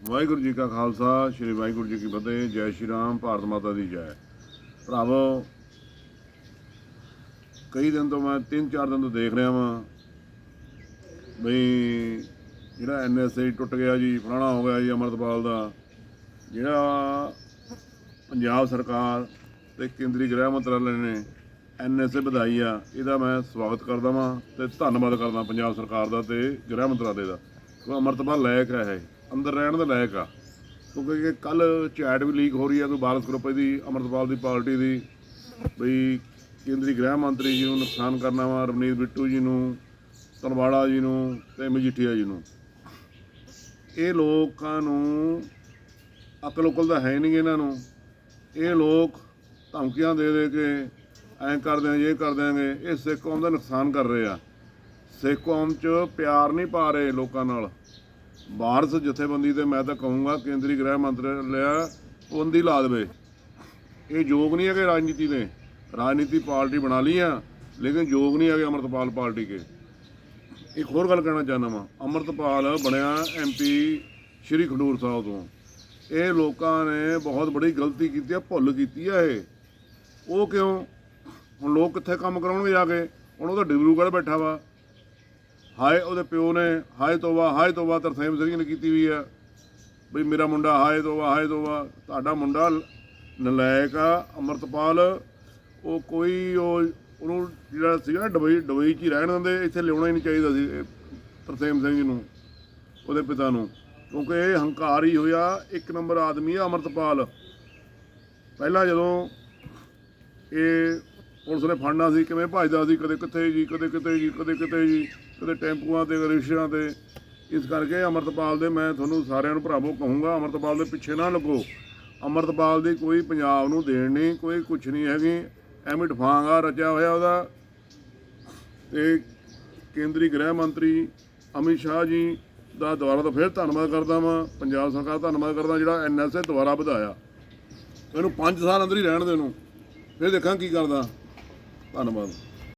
ਵਾਹਿਗੁਰੂ ਜੀ ਕਾ ਖਾਲਸਾ, ਸ੍ਰੀ ਵਾਹਿਗੁਰੂ ਜੀ ਕੀ ਫਤਿਹ, ਜੈ ਸ਼੍ਰੀ ਰਾਮ, ਭਾਰਤ ਮਾਤਾ ਦੀ ਜੈ। ਭਰਾਵੋ, ਕਈ ਦਿਨ ਤੋਂ ਮੈਂ 3-4 ਦਿਨ ਤੋਂ ਦੇਖ ਰਿਹਾ ਵਾਂ ਬਈ ਜਿਹੜਾ ਐਨਐਸਏ ਟੁੱਟ ਗਿਆ ਜੀ, ਫਲਾਣਾ ਹੋ ਗਿਆ ਜੀ ਅਮਰਤਪਾਲ ਦਾ, ਜਿਹੜਾ ਪੰਜਾਬ ਸਰਕਾਰ ਤੇ ਕੇਂਦਰੀ ਗ੍ਰਹਿ ਮੰਤਰਾਲੇ ਨੇ ਐਨਐਸਏ ਵਧਾਈ ਆ, ਇਹਦਾ ਮੈਂ ਸਵਾਗਤ ਕਰਦਾ ਵਾਂ ਤੇ ਧੰਨਵਾਦ ਕਰਦਾ ਪੰਜਾਬ ਸਰਕਾਰ ਦਾ ਤੇ ਗ੍ਰਹਿ ਮੰਤਰਾਲੇ ਦਾ। ਕਿਉਂਕਿ ਅਮਰਤਪਾਲ ਲਾਇਕ ਹੈ ਇਹ ਅੰਦਰ ਰਹਿਣ ਦੇ ਲਾਇਕ ਆ। ਕਿਉਂਕਿ ਕੱਲ ਚੈਟ ਵੀ ਲੀਕ ਹੋ ਰਹੀ ਆ, ਕੋਈ ਬਾਰਸ ਗਰੁੱਪ ਦੀ ਅਮਰਤਪਾਲ ਦੀ ਪਾਰਟੀ ਦੀ, ਬਈ ਕੇਂਦਰੀ ਗ੍ਰਹਿ ਮੰਤਰੀ ਜੀ ਨੂੰ ਨੁਕਸਾਨ ਕਰਨਾ ਵਾ, ਰਵਨੀਤ ਬਿੱਟੂ ਜੀ ਨੂੰ, ਤਨਵਾੜਾ ਜੀ ਨੂੰ ਤੇ ਮਜੀਠੀਆ ਜੀ ਨੂੰ। ਇਹ ਲੋਕਾਂ ਨੂੰ ਅਕਲ ਉਕਲ ਤਾਂ ਹੈ ਨਹੀਂ ਇਹਨਾਂ ਨੂੰ। ਇਹ ਲੋਕ ਧਮਕੀਆਂ ਦੇ ਦੇ ਕੇ ਐਂ ਕਰ ਦਿਆਂਗੇ, ਇਹ ਕਰ ਦਿਆਂਗੇ, ਇਹ ਸਿੱਖ ਕੌਮ ਦਾ ਨੁਕਸਾਨ ਕਰ ਰਹੇ ਆ। ਸਿੱਖ ਕੌਮ 'ਚ ਪਿਆਰ ਨਹੀਂ ਪਾ ਰਹੇ ਲੋਕਾਂ ਨਾਲ। ਬਾਰਸ ਜਥੇਬੰਦੀ ਤੇ ਮੈਂ ਤਾਂ ਕਹੂੰਗਾ ਕੇਂਦਰੀ ਗ੍ਰਹਿ ਮੰਤਰਾਲਿਆ ਪਾਬੰਦੀ ਲਾ ਦੇਵੇ ਇਹ ਯੋਗ ਨਹੀਂ ਹੈਗੇ ਰਾਜਨੀਤੀ ਦੇ। ਰਾਜਨੀਤੀ ਪਾਰਟੀ ਬਣਾ ਲਈ ਆ, ਲੇਕਿਨ ਯੋਗ ਨਹੀਂ ਹੈਗੇ ਅਮਰਤਪਾਲ ਪਾਰਟੀ ਕੇ। ਇੱਕ ਹੋਰ ਗੱਲ ਕਹਿਣਾ ਚਾਹੁੰਦਾ ਵਾਂ। ਅਮਰਤਪਾਲ ਬਣਿਆ ਐਮਪੀ ਸ਼੍ਰੀ ਖਡੂਰ ਸਾਹਿਬ ਤੋਂ। ਇਹ ਲੋਕਾਂ ਨੇ ਬਹੁਤ ਬੜੀ ਗਲਤੀ ਕੀਤੀ ਆ, ਭੁੱਲ ਕੀਤੀ ਆ ਇਹ। ਉਹ ਕਿਉਂ? ਹੁਣ ਲੋਕ ਕਿੱਥੇ ਕੰਮ ਕਰਾਉਣਗੇ ਜਾ ਕੇ? ਹੁਣ ਉਹ ਤਾਂ ਡਿਬਰੂਗੜ੍ਹ ਬੈਠਾ ਵਾ। ਹਾਏ ਉਹਦੇ ਪਿਓ ਨੇ, ਹਾਏ ਤੋਬਾ ਹਾਏ ਤੋਬਾ, ਤਰਸੇਮ ਸਿੰਘ ਨੇ ਕੀਤੀ ਵੀ ਆ ਬਈ ਮੇਰਾ ਮੁੰਡਾ, ਹਾਏ ਤੋਬਾ ਹਾਏ ਤੋਬਾ, ਤੁਹਾਡਾ ਮੁੰਡਾ ਨਲਾਇਕ ਆ, ਅਮਰਤਪਾਲ। ਉਹ ਕੋਈ ਉਹ, ਉਹਨੂੰ ਜਿਹੜਾ ਸੀਗਾ ਨਾ ਡਬਈ ਡਬਈ 'ਚ ਹੀ ਰਹਿਣ ਦਿੰਦੇ, ਇੱਥੇ ਲਿਆਉਣਾ ਹੀ ਨਹੀਂ ਚਾਹੀਦਾ ਸੀ ਤਰਸੇਮ ਸਿੰਘ ਨੂੰ, ਉਹਦੇ ਪਿਤਾ ਨੂੰ। ਕਿਉਂਕਿ ਇਹ ਹੰਕਾਰ ਹੀ ਹੋਇਆ, ਇੱਕ ਨੰਬਰ ਆਦਮੀ ਆ ਅਮਰਤਪਾਲ। ਪਹਿਲਾਂ ਜਦੋਂ ਇਹ ਪੁਲਿਸ ਨੇ ਫੜਨਾ ਸੀ, ਕਿਵੇਂ ਭੱਜਦਾ ਸੀ, ਕਦੇ ਕਿੱਥੇ ਜੀ, ਕਦੇ ਕਿਤੇ ਜੀ, ਕਦੇ ਕਿਤੇ ਜੀ, ਕਦੇ ਟੈਂਪੂਆਂ ਤੇ ਰਿਕਸ਼ਿਆਂ ਤੇ। ਇਸ ਕਰਕੇ ਅਮਰਤਪਾਲ ਦੇ ਮੈਂ ਤੁਹਾਨੂੰ ਸਾਰਿਆਂ ਨੂੰ ਭਰਾਵੋ ਕਹੂੰਗਾ, ਅਮਰਤਪਾਲ ਦੇ ਪਿੱਛੇ ਨਾ ਲੱਗੋ ਅਮਰਤਪਾਲ ਦੀ ਕੋਈ ਪੰਜਾਬ ਨੂੰ ਦੇਣ ਨਹੀਂ, ਕੋਈ ਕੁਛ ਨਹੀਂ ਹੈਗੀ। ਐਵੇਂ ਡਫਾਂਗਾ ਰਚਿਆ ਹੋਇਆ ਉਹਦਾ। ਤੇ ਕੇਂਦਰੀ ਗ੍ਰਹਿ ਮੰਤਰੀ ਅਮਿਤ ਸ਼ਾਹ ਜੀ ਦਾ ਦੁਆਰਾ ਤੋਂ ਫਿਰ ਧੰਨਵਾਦ ਕਰਦਾ ਵਾਂ। ਪੰਜਾਬ ਸਰਕਾਰ ਦਾ ਧੰਨਵਾਦ ਕਰਦਾ, ਜਿਹੜਾ ਐਨਐਸਏ ਦੁਆਰਾ ਵਧਾਇਆ। ਇਹਨੂੰ 5 ਸਾਲ ਅੰਦਰ ਹੀ ਰਹਿਣ ਦੇ ਨੂੰ ਫਿਰ ਦੇਖਾਂ ਕੀ ਕਰਦਾ। ਧੰਨਵਾਦ